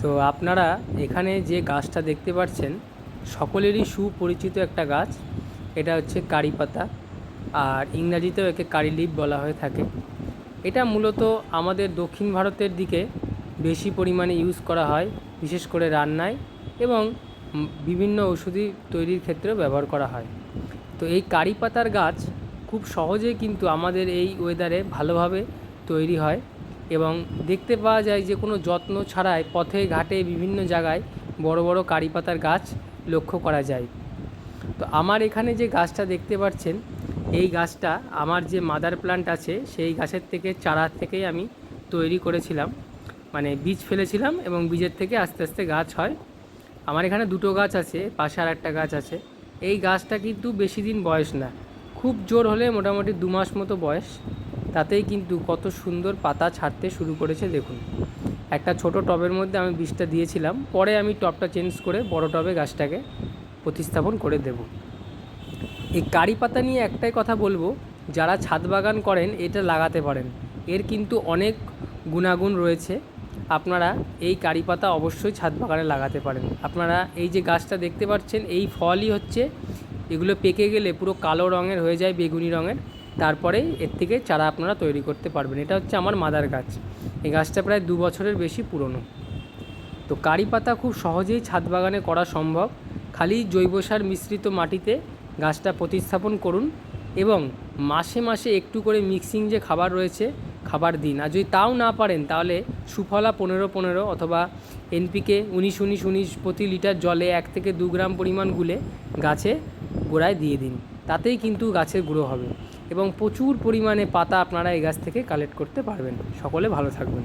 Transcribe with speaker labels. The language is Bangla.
Speaker 1: তো আপনারা এখানে যে গাছটা দেখতে পাচ্ছেন, সকলেরই সুপরিচিত একটা গাছ। এটা হচ্ছে কারি পাতা, আর ইংরাজিতেও একে কারি লিপ বলা হয়ে থাকে। এটা মূলত আমাদের দক্ষিণ ভারতের দিকে বেশি পরিমাণে ইউজ করা হয়, বিশেষ করে রান্নায় এবং বিভিন্ন ওষুধি তৈরির ক্ষেত্রেও ব্যবহার করা হয়। তো এই কারি পাতার গাছ খুব সহজেই কিন্তু আমাদের এই ওয়েদারে ভালোভাবে তৈরি হয়। এবং দেখতে পাওয়া যায় যে কোনো যত্ন ছাড়াই পথে, ঘাটে, বিভিন্ন জায়গায় বড় বড় কারি পাতার গাছ লক্ষ্য করা যায়। তো আমার এখানে যে গাছটা দেখতে পাচ্ছেন, এই গাছটা আমার যে মাদার প্লান্ট আছে, সেই গাছের থেকে চারা থেকেই আমি তৈরি করেছিলাম। মানে বীজ ফেলেছিলাম এবং বীজের থেকে আস্তে আস্তে গাছ হয়। আমার এখানে দুটো গাছ আছে, পাশে আর একটা গাছ আছে। এই গাছটা কিন্তু বেশি দিন বয়স না। খুব জোর হলে মোটামুটি দু মাস মতো বয়স। তাতেই কিন্তু কত সুন্দর পাতা ছাড়তে শুরু করেছে, দেখুন। একটা ছোট টবের মধ্যে আমি বীজটা দিয়েছিলাম, পরে আমি টবটা চেঞ্জ করে বড় টবে গাছটাকে প্রতিস্থাপন করে দেব। এই কারি পাতা নিয়ে একটাই কথা বলব, যারা ছাদ বাগান করেন এটা লাগাতে পারেন। এর কিন্তু অনেক গুণাগুণ রয়েছে। আপনারা এই কারি পাতা অবশ্যই ছাদ বাগানে লাগাতে পারেন। আপনারা এই যে গাছটা দেখতে পাচ্ছেন, এই ফলই হচ্ছে, এগুলো পেকে গেলে পুরো কালো রঙের হয়ে যায়, বেগুনি রঙের। তারপরে এর থেকে চারা আপনারা তৈরি করতে পারবেন। এটা হচ্ছে আমার মাদার গাছ। এই গাছটা প্রায় দু বছরের বেশি পুরনো। তো কারি পাতা খুব সহজেই ছাদ বাগানে করা সম্ভব। খালি জৈব সার মিশ্রিত মাটিতে গাছটা প্রতিস্থাপন করুন এবং মাসে মাসে একটু করে মিক্সিং যে খাবার রয়েছে, খাবার দিন। আর যদি তাও না পারেন, তাহলে সুফলা পনেরো পনেরো অথবা এনপিকে উনিশ উনিশ উনিশ প্রতি লিটার জলে এক থেকে দু গ্রাম পরিমাণ গুলে গাছে গোড়ায় দিয়ে দিন। তাতেই কিন্তু গাছের গুঁড়ো হবে। এবং প্রচুর পরিমাণে পাতা আপনারা এই গাছ থেকে কালেক্ট করতে পারবেন। সকলে ভালো থাকবেন।